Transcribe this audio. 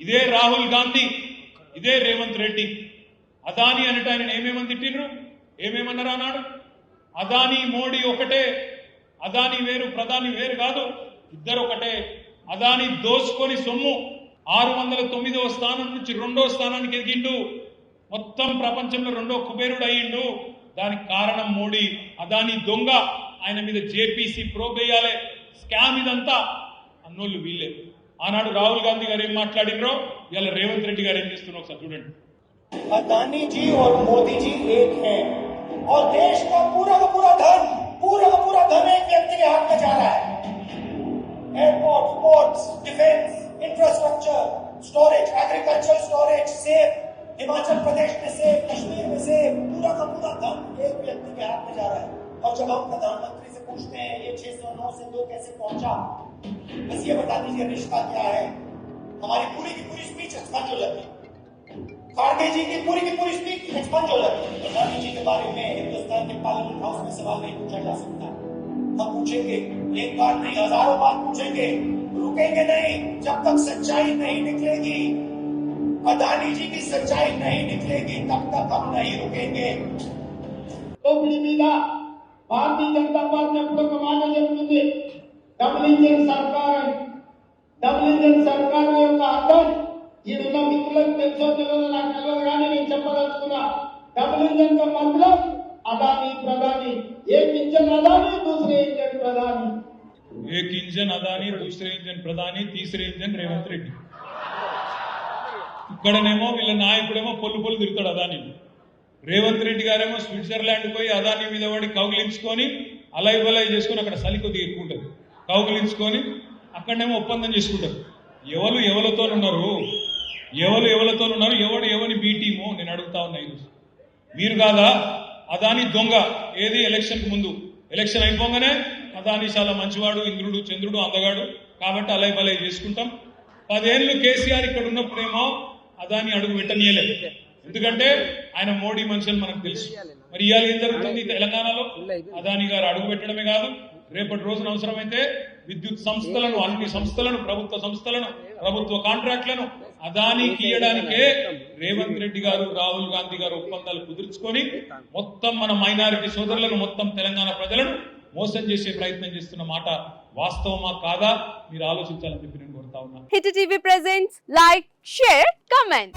ఇదే రాహుల్ గాంధీ ఇదే రేవంత్ రెడ్డి. అదాని అనట ఆయన ఏమేమని తిట్టిండ్రు? ఏమేమన్నారు అన్నాడు అదాని మోడీ ఒకటే అదాని వేరు ప్రధాని వేరు కాదు ఇద్దరు ఒకటే. అదాని దోచుకొని సొమ్ము ఆరు వందల తొమ్మిదవ స్థానం నుంచి రెండో స్థానానికి ఎదిగిండు. మొత్తం ప్రపంచంలో రెండో కుబేరుడు అయ్యిండు. దానికి కారణం మోడీ. అదాని దొంగ. ఆయన మీద జేపీసీ ప్రోబ్ వేయాలి. స్కామ్ ఇదంతా. అన్నోళ్ళు వీళ్ళే. ఆనాడు రాహుల్ గాంధీ గారు ఏం మాట్లాడినరో ఇవాళ రేవంత్ రెడ్డి గారు ఏం చేస్తున్నారు ఒకసారి చూడండి अदानी जी और मोदी जी एक हैं और देश का पूरा का पूरा धन पूरा का पूरा धन एक व्यक्ति के हाथ में जा रहा है airport ports defence infrastructure storage agriculture storage सेब हिमाचल प्रदेश में सेब कश्मीर में सेब पूरा का पूरा धन एक व्यक्ति के हाथ में जा रहा है और जब हम प्रधानमंत्री से पूछते हैं ये 609 से दो कैसे पहुंचा बस ये बता दीजिए रिश्ता क्या है? हमारी पूरी की पूरी स्पीच हचपन जो लगी खाड़गे जी की पूरी की पूरी स्पीच हचपन जो लगी तो गांधी जी के बारे में हिंदुस्तान के पार्लियामेंट हाउस में सवाल नहीं पूछा जा सकता। हम पूछेंगे, एक बार नहीं, हज़ारों बार पूछेंगे। रुकेंगे नहीं, जब तक सच्चाई नहीं निकलेगी। अदानी जी की सच्चाई नहीं निकलेगी, तब तक हम नहीं रुकेंगे। तो भारतीय जनता पार्टी अपने कमाने ज़रूरत డబుల్ ఇంజిన్ సర్కార్ అని డబుల్ ఇంజిన్ సర్కార్ యొక్క అర్థం ఈడున్న మిత్రులకు తెలుసో తెలియదో నాకు తెలియదు కానీ నేను చెప్పదలుచుకున్నా డబుల్ ఇంజిన్ का मतलब अदानी प्रधानी एक इंजन अदानी दूसरे इंजन प्रधानी एक इंजन अदानी दूसरे इंजन ప్రధాని తీసరే ఇంజన్ రేవంత్ రెడ్డి ఇక్కడనేమో వీళ్ళ నాయకుడేమో పొల్లు పొల్లు తిరుగుతాడు అదాని రేవంత్ రెడ్డి గారేమో స్విట్జర్లాండ్ పోయి అదాని మీద పడి కౌగిలించుకొని అలై బలై చేసుకొని అక్కడ చలి కొద్దిగా ఎక్కువ ఉంటుంది కౌగిలించుకొని అక్కడనేమో ఒప్పందం చేసుకుంటారు. ఎవరు ఎవరితో ఉన్నారు? ఎవరు ఎవరితో ఉన్నారు? ఎవడు ఎవని బీ టీము నేను అడుగుతా ఉన్నా ఈరోజు. మీరు కాదా? అదాని దొంగ ఏది ఎలక్షన్కు ముందు? ఎలక్షన్ అయిపోగానే అదాని చాలా మంచివాడు ఇంద్రుడు చంద్రుడు అందగాడు. కాబట్టి అలై బలై చేసుకుంటాం. పదేళ్ళు కేసీఆర్ ఇక్కడ ఉన్నప్పుడేమో అదాని అడుగు పెట్టనీయలేదు. ఎందుకంటే ఆయన మోడీ మనుషులు మనకు తెలుసు. మరి ఇవాళ ఏం జరుగుతుంది? తెలంగాణలో అదాని గారు అడుగు పెట్టడమే కాదు. రేపటి రోజున అవసరమైతే విద్యుత్ సంస్థలను అన్ని సంస్థలను ప్రభుత్వ సంస్థలను ప్రభుత్వ కాంట్రాక్ట్లను అదానికి ఇయ్యడానికే రేవంత్ రెడ్డి గారు రాహుల్ గాంధీ గారు ఒప్పందాలు కుదుర్చుకొని మొత్తం మన మైనారిటీ సోదరులను మొత్తం తెలంగాణ ప్రజలను మోసం చేసే ప్రయత్నం చేస్తున్న మాట వాస్తవమా కాదా? మీరు ఆలోచించాలని చెప్పి నేను కోరుతా ఉన్నాను hit TV presents like share comment.